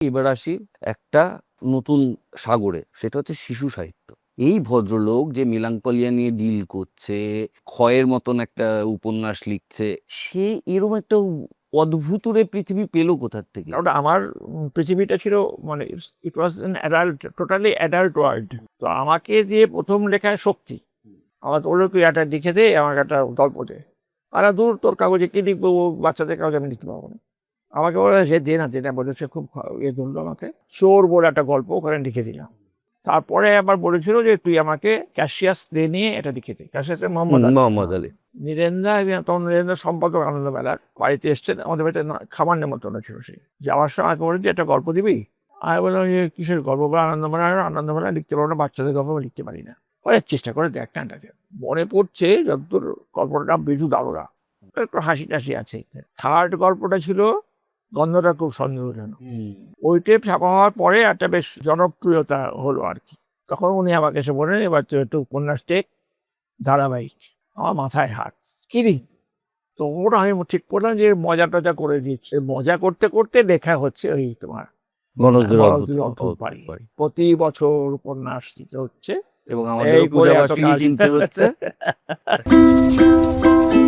এবার আসি একটা নতুন সাগরে, সেটা হচ্ছে শিশু সাহিত্য। এই ভদ্রলোক যে মিলাঙ্কলিয়া নিয়ে ডিল করছে, ক্ষয়ের মতন একটা উপন্যাস লিখছে, সে এরকম একটা অদ্ভুতরে পৃথিবী পেল কোথার থেকে? কারণ আমার পৃথিবীটা ছিল মানে it was an adult, totally adult world. তো আমাকে যে প্রথম লেখায় শক্তি আমার ওর তুই একটা লিখে দে, আমাকে একটা গল্প দে। আর দূর, তোর কাগজে কি লিখব? বাচ্চাদের কাগজে আমি লিখতে পারব না। আমাকে বলে সে দে না দে না। বলে সে খুব ইয়ে ধরলো আমাকে। চোর বলে একটা গল্প ওখানে লিখে দিলাম। তারপরে আবার বলেছিল যে তুই আমাকে ক্যাশিয়াস দে নিয়ে এটা লিখে দে। Cassius Muhammad. Muhammad Ali. নীরেন্দা তখন নীরেন্দা সম্পাদক আনন্দ মেলার বাড়িতে এসছেন। আমাদের বাড়িতে খাবার নেমন্তন্ন ছিল সে। যাওয়ার সময় আমাকে বলে যে একটা গল্প দিবি? আমি বললাম যে কিসের গল্প? বলে আনন্দ মেলা আনন্দ মেলা লিখতে পারব না বাচ্চাদের গল্প লিখতে পারি না। ওই চেষ্টা করে দেখ না আছে মনে পড়ছে যতদূর গল্পটার নাম বিজু দারোগা। একটু হাসি টাসি আছে। থার্ড গল্পটা ছিল গন্ধটা খুব সন্দেহজনক। ওই টেপ ছাপা হওয়ার পরে একটা বেশ জনপ্রিয়তা হলো আর কি। তখন উনি আমাকে এসে বললেন এবার তো একটু উপন্যাস টেক ধারাবাহিক আমার মাথায় হাত। কিরি তো ওটা আমি ঠিক করলাম যে মজা টজা করে দিচ্ছি মজা করতে করতে লেখা হচ্ছে ওই তোমার। বাড়ি। প্রতি বছর উপন্যাস দিতে হচ্ছে। এবং আমাদের কিনতে হচ্ছে।